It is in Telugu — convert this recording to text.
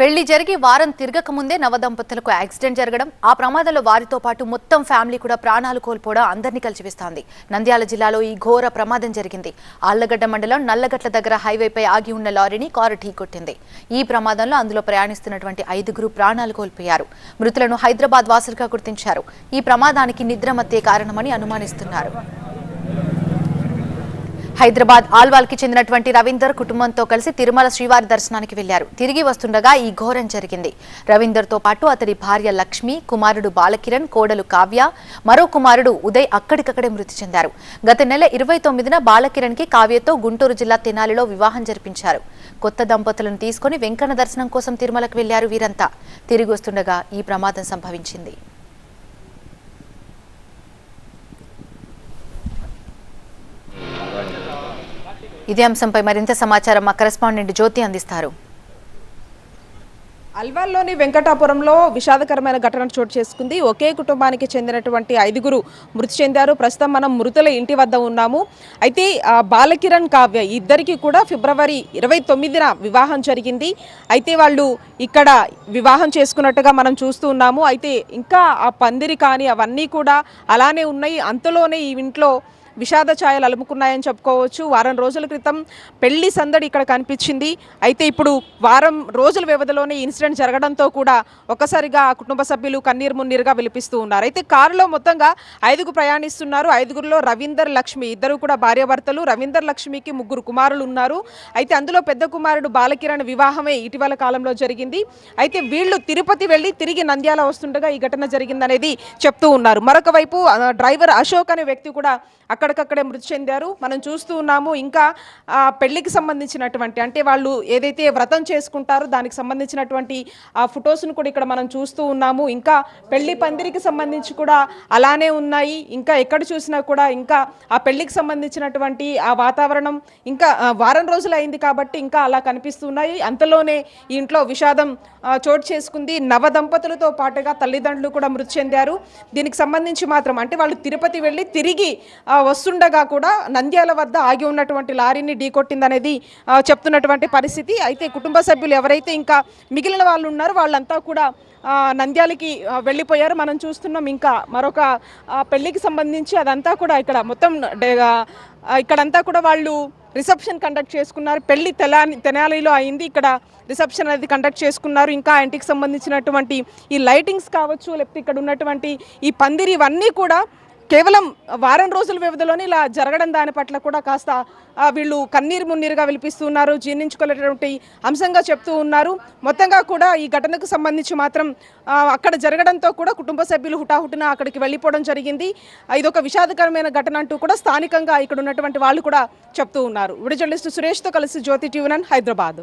పెళ్ళి జరిగి వారం తిరగక ముందే నవదంపతులకు యాక్సిడెంట్ జరగడం ఆ ప్రమాదంలో వారితో పాటు మొత్తం ఫ్యామిలీ కూడా ప్రాణాలు కోల్పోవడం అందరినీ కలిసివేస్తోంది. నంద్యాల జిల్లాలో ఈ ఘోర ప్రమాదం జరిగింది. ఆళ్ళగడ్డ మండలం నల్లగట్ల దగ్గర హైవేపై ఆగి ఉన్న లారీని కారు ఢీకొట్టింది. ఈ ప్రమాదంలో అందులో ప్రయాణిస్తున్నటువంటి ఐదుగురు ప్రాణాలు కోల్పోయారు. మృతులను హైదరాబాద్ వాసులుగా గుర్తించారు. ఈ ప్రమాదానికి నిద్రమత్తే కారణమని అనుమానిస్తున్నారు. హైదరాబాద్ ఆల్వాల్కి చెందినటువంటి రవీందర్ కుటుంబంతో కలిసి తిరుమల శ్రీవారి దర్శనానికి వెళ్ళారు తిరిగి వస్తుండగా ఈ ఘోరం జరిగింది. రవీందర్తో పాటు అతడి భార్య లక్ష్మి కుమారుడు బాలకిరణ్ కోడలు కావ్య మరో కుమారుడు ఉదయ్ అక్కడికక్కడే మృతి చెందారు. గత నెల ఇరవై తొమ్మిదిన బాలకిరణ్కి కావ్యతో గుంటూరు జిల్లా తెనాలిలో వివాహం జరిపించారు. కొత్త దంపతులను తీసుకుని వెంకన్న దర్శనం కోసం తిరుమలకు వెళ్ళారు వీరంతా. తిరిగి వస్తుండగా ఈ ప్రమాదం సంభవించింది. ఇదే అంశంపై మరింత సమాచారం మా కరెస్పాండెంట్ జ్యోతి అందిస్తారు. అల్వాల్లోని వెంకటాపురంలో విషాదకరమైన ఘటన చోటు చేసుకుంది. ఒకే కుటుంబానికి చెందినటువంటి ఐదుగురు మృతి చెందారు. ప్రస్తుతం మనం మృతుల ఇంటి వద్ద ఉన్నాము. అయితే బాలకిరణ్ కావ్య ఇద్దరికి కూడా ఫిబ్రవరి ఇరవై తొమ్మిదిన వివాహం జరిగింది. అయితే వాళ్ళు ఇక్కడ వివాహం చేసుకున్నట్టుగా మనం చూస్తూ ఉన్నాము. అయితే ఇంకా ఆ పందిరి కానీ అవన్నీ కూడా అలానే ఉన్నాయి. అంతలోనే ఈ ఇంట్లో విషాద ఛాయలు అలుముకున్నాయని చెప్పుకోవచ్చు. వారం రోజుల క్రితం పెళ్ళి సందడి ఇక్కడ కనిపించింది. అయితే ఇప్పుడు వారం రోజుల వ్యవధిలోనే ఇన్సిడెంట్ జరగడంతో కూడా ఒక్కసారిగా ఆ కుటుంబ సభ్యులు కన్నీరు మున్నీరుగా విలిపిస్తూ ఉన్నారు. అయితే కారులో మొత్తంగా ఐదుగురు ప్రయాణిస్తున్నారు. ఐదుగురులో రవీందర్ లక్ష్మి ఇద్దరు కూడా భార్యాభర్తలు. రవీందర్ లక్ష్మికి ముగ్గురు కుమారులు ఉన్నారు. అయితే అందులో పెద్ద కుమారుడు బాలకిరణ్ వివాహమే ఇటీవల కాలంలో జరిగింది. అయితే వీళ్ళు తిరుపతి వెళ్ళి తిరిగి నంద్యాల వస్తుండగా ఈ ఘటన జరిగిందనేది చెప్తూ ఉన్నారు. మరొక వైపు డ్రైవర్ అశోక్ అనే వ్యక్తి కూడా అక్కడ అక్కడికక్కడే మృతి చెందారు. మనం చూస్తూ ఉన్నాము ఇంకా ఆ, పెళ్ళికి సంబంధించినటువంటి అంటే వాళ్ళు ఏదైతే వ్రతం చేసుకుంటారో దానికి సంబంధించినటువంటి ఆ ఫొటోస్ను కూడా ఇక్కడ మనం చూస్తూ ఉన్నాము. ఇంకా పెళ్ళి పందిరికి సంబంధించి కూడా అలానే ఉన్నాయి. ఇంకా ఎక్కడ చూసినా కూడా ఇంకా ఆ పెళ్ళికి సంబంధించినటువంటి ఆ వాతావరణం ఇంకా వారం రోజులు అయింది కాబట్టి ఇంకా అలా కనిపిస్తున్నాయి అంతలోనే ఇంట్లో విషాదం చోటు చేసుకుంది. నవ దంపతులతో పాటుగా తల్లిదండ్రులు కూడా మృతి చెందారు. దీనికి సంబంధించి మాత్రం అంటే వాళ్ళు తిరుపతి వెళ్ళి తిరిగి వస్తుండగా కూడా నంద్యాల వద్ద ఆగి ఉన్నటువంటి లారీని ఢీకొట్టిందనేది చెప్తున్నటువంటి పరిస్థితి. అయితే కుటుంబ సభ్యులు ఎవరైతే ఇంకా మిగిలిన వాళ్ళు ఉన్నారో వాళ్ళంతా కూడా నంద్యాలకి వెళ్ళిపోయారు. మనం చూస్తున్నాం ఇంకా మరొక పెళ్ళికి సంబంధించి అదంతా కూడా ఇక్కడ మొత్తం ఇక్కడంతా కూడా వాళ్ళు రిసెప్షన్ కండక్ట్ చేసుకున్నారు. పెళ్ళి తెలాని తెనాలిలో అయింది. ఇక్కడ రిసెప్షన్ అనేది కండక్ట్ చేసుకున్నారు. ఇంకా ఆ ఇంటికి సంబంధించినటువంటి ఈ లైటింగ్స్ కావచ్చు లేకపోతే ఇక్కడ ఉన్నటువంటి ఈ పందిరి ఇవన్నీ కూడా కేవలం వారం రోజుల వ్యవధిలోనే ఇలా జరగడం దాని పట్ల కూడా కాస్త వీళ్ళు కన్నీరు మున్నీరుగా విలిపిస్తున్నారు జీర్ణించుకోలేటువంటి అంశంగా చెప్తూ ఉన్నారు. మొత్తంగా కూడా ఈ ఘటనకు సంబంధించి మాత్రం అక్కడ జరగడంతో కూడా కుటుంబ సభ్యులు హుటాహుటిన అక్కడికి వెళ్ళిపోవడం జరిగింది. ఇదొక విషాదకరమైన ఘటన అంటూ కూడా స్థానికంగా ఇక్కడ ఉన్నటువంటి వాళ్ళు కూడా చెప్తూ ఉన్నారు. విడి సురేష్తో కలిసి జ్యోతి ట్యూనన్ హైదరాబాద్.